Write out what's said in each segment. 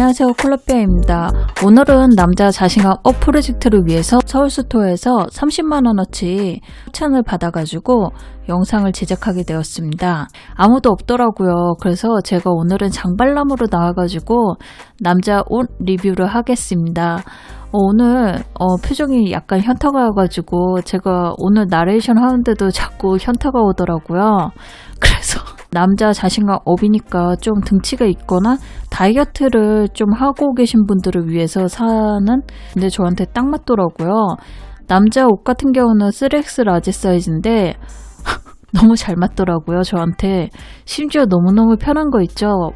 안녕하세요 콜라비아입니다. 오늘은 남자 자신감 업 프로젝트를 위해서 서울스토어에서 30만원어치 추천을 받아가지고 영상을 제작하게 되었습니다. 아무도 없더라고요. 그래서 제가 오늘은 장발남으로 나와가지고 남자 옷 리뷰를 하겠습니다. 어, 오늘 어, 표정이 약간 현타가 와가지고 제가 오늘 나레이션 하는데도 자꾸 현타가 오더라고요. 그래서 남자 자신감 업이니까 좀 등치가 있거나 다이어트를 좀 하고 계신 분들을 위해서 사는 근데 저한테 딱 맞더라고요. 남자 옷 같은 경우는 3X 라지 사이즈인데 너무 잘 맞더라고요, 저한테. 심지어 너무너무 편한 거 있죠.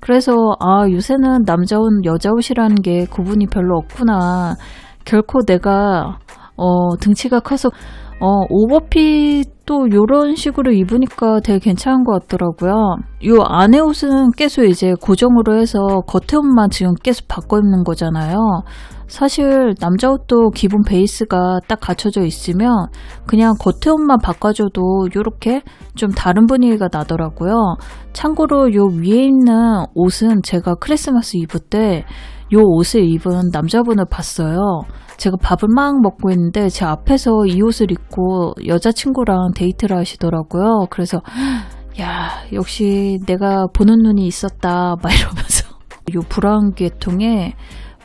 그래서 아 요새는 남자 옷 여자 옷이라는 게 구분이 별로 없구나 결코 내가 어 등치가 커서 어 오버핏도 요런 식으로 입으니까 되게 괜찮은 것 같더라고요 요 안에 옷은 계속 이제 고정으로 해서 겉에 옷만 지금 계속 바꿔 입는 거잖아요 사실 남자 옷도 기본 베이스가 딱 갖춰져 있으면 그냥 겉에 옷만 바꿔줘도 요렇게 좀 다른 분위기가 나더라고요. 참고로 요 위에 있는 옷은 제가 크리스마스 이브 때 요 옷을 입은 남자분을 봤어요. 제가 밥을 막 먹고 있는데 제 앞에서 이 옷을 입고 여자친구랑 데이트를 하시더라고요. 그래서 야 역시 내가 보는 눈이 있었다 막 이러면서 요 브라운 계통에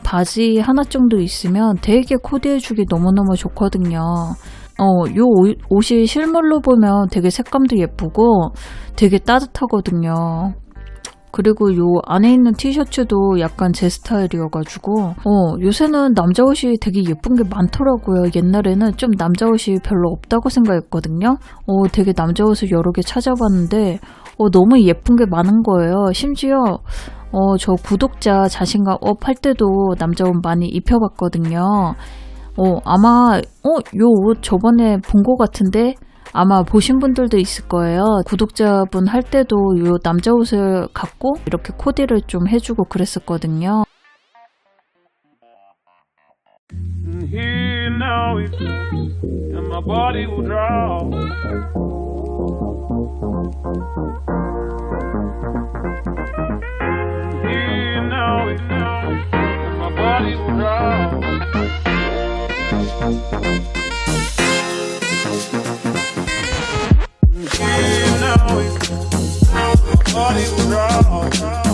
바지 하나 정도 있으면 되게 코디해주기 너무너무 좋거든요. 어, 요 옷- 옷이 실물로 보면 되게 색감도 예쁘고 되게 따뜻하거든요. 그리고 요 안에 있는 티셔츠도 약간 제 스타일이어가지고 어 요새는 남자 옷이 되게 예쁜 게 많더라고요. 옛날에는 좀 남자 옷이 별로 없다고 생각했거든요. 어 되게 남자 옷을 여러 개 찾아봤는데 어 너무 예쁜 게 많은 거예요. 심지어 어 저 구독자 자신감 업 할 때도 남자 옷 많이 입혀봤거든요. 어 아마 어요 옷 저번에 본 거 같은데 아마 보신 분들도 있을 거예요. 구독자분 할 때도 요 남자 옷을 갖고 이렇게 코디를 좀 해주고 그랬었거든요. wrong.